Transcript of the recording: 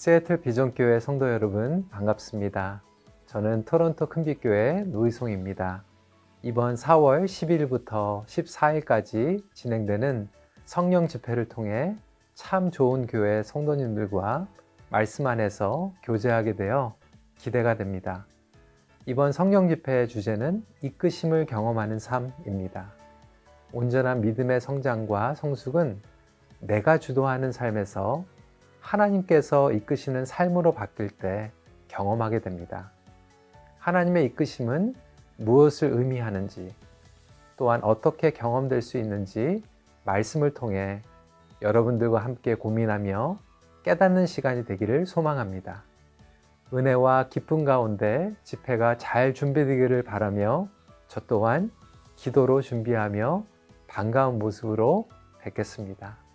시애틀 비전교회 성도 여러분 반갑습니다. 저는 토론토 큰빛교회 노희송입니다. 이번 4월 10일부터 14일까지 진행되는 성령 집회를 통해 참 좋은 교회 성도님들과 말씀 안에서 교제하게 되어 기대가 됩니다. 이번 성령 집회의 주제는 이끄심을 경험하는 삶입니다. 온전한 믿음의 성장과 성숙은 내가 주도하는 삶에서 하나님께서 이끄시는 삶으로 바뀔 때 경험하게 됩니다. 하나님의 이끄심은 무엇을 의미하는지, 또한 어떻게 경험될 수 있는지 말씀을 통해 여러분들과 함께 고민하며 깨닫는 시간이 되기를 소망합니다. 은혜와 기쁨 가운데 집회가 잘 준비되기를 바라며 저 또한 기도로 준비하며 반가운 모습으로 뵙겠습니다.